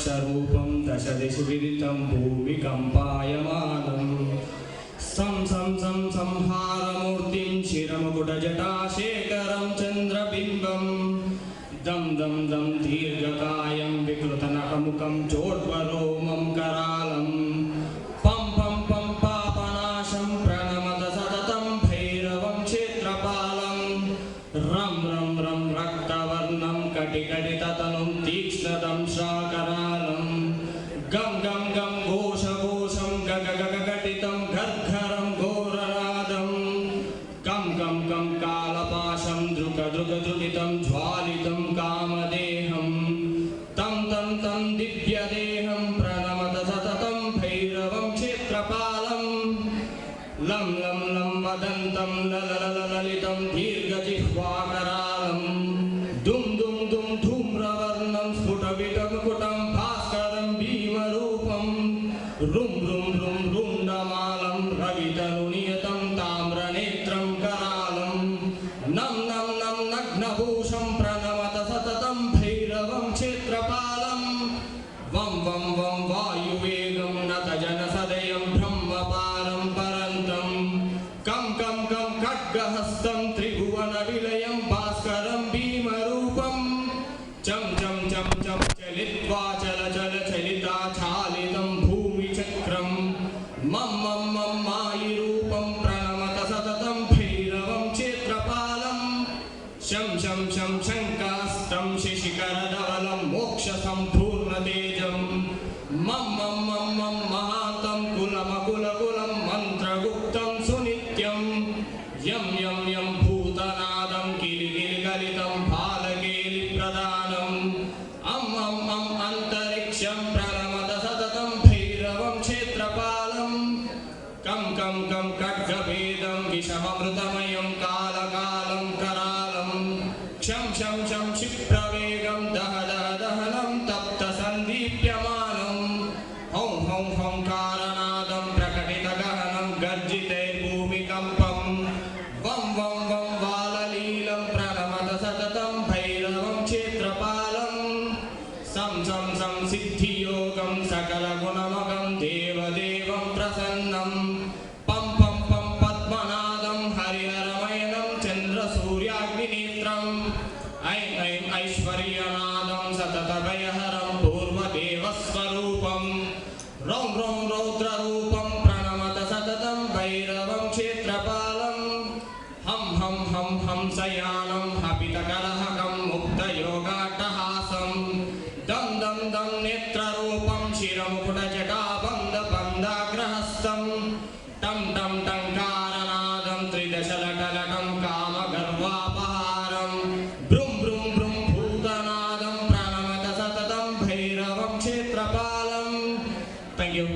यक्षरूपं दशदिशविदितं भूमिकम्पायमानम् सं सं सं संहारमूर्तिं शिरमुकुटजटाशेखरं चन्द्रबिम्बम् दं दं दं दीर्घकायं विकृतनखमुखं चोड्वरोमं करालम् पं पं पं पापनाशं प्रणमत सततं भैरवं क्षेत्रपालम् रं रं रं रक्तवर्णं कटिकटिततनुं तीक्ष्णदं कालपाशं द्रुक द्रुक द्रुकितं ज्वालितं कामदेहं। तं तं तं दिव्यदेहं प्रणमत सततं भैरवं क्षेत्रपालम् लं लं लं वदन्तं लललललितं दीर्घजिह्वाकरालं। दुं दुं दुं धूम्रवर्णं स्फुटविटमुकुटं విలయం భాస్కరం భీమరూపం. చం చం చం చం చలిత్వా చల చల చలితా చాలితం భూమి చక్రం. మం మం మం మాయి రూపం ప్రణమత సతతం భైరవం క్షేత్రపాలం. శం శం శం శంకాస్త్రం శశికరధవలం మోక్ష సంపూర్ణ తేజం. మం మం మం మం మహాంతం కులమకుల కులం మంత్రగుప్తం సునిత్యం. యం యం बालकेलिप्रदानम् अम् अम् अम्, अन्तरिक्षं प्रणमत सततं भैरवं क्षेत्रपालम् कं कं कं, खड्गभेदं विषममृतमयं कालकालं करालं। क्षं क्षं क्षं, क्षिप्रवेगं दह दह, दहनं तप्तसन्दीप्यमानं हौं हौं हौं कारनादं प्रकटितगहनं गर्जितैर्भूमिकम्पं। वं वं वं సంసం సిద్ధియోగం సకల గుణమగం దేవదేవం ప్రసన్నం. పం పం పం పద్మనాదం హరిహరమైనం చంద్ర సూర్యాగ్నినేత్రం ఐం ఐం ఐశ్వర్యనాదం సతత భయహరం పూర్వదేవస్వరూపం. రౌం రౌం రౌద్రరూపం ప్రణమత సతతం భైరవం క్షేత్రపాలం. హం హం హం హంసయానం హపితకలహకం ముక్తయోగా నేత్రరూపం శిరముకుట జటాబంధ బంధాగ్రహస్థం టం టం టంకారనాదం త్రిదశలటలటం కామ గర్వాపహారం భృం భృం భృం భూతనాదం ప్రణమత సతతం భైరవం క్షేత్రపాలం థ్యాంక్ యూ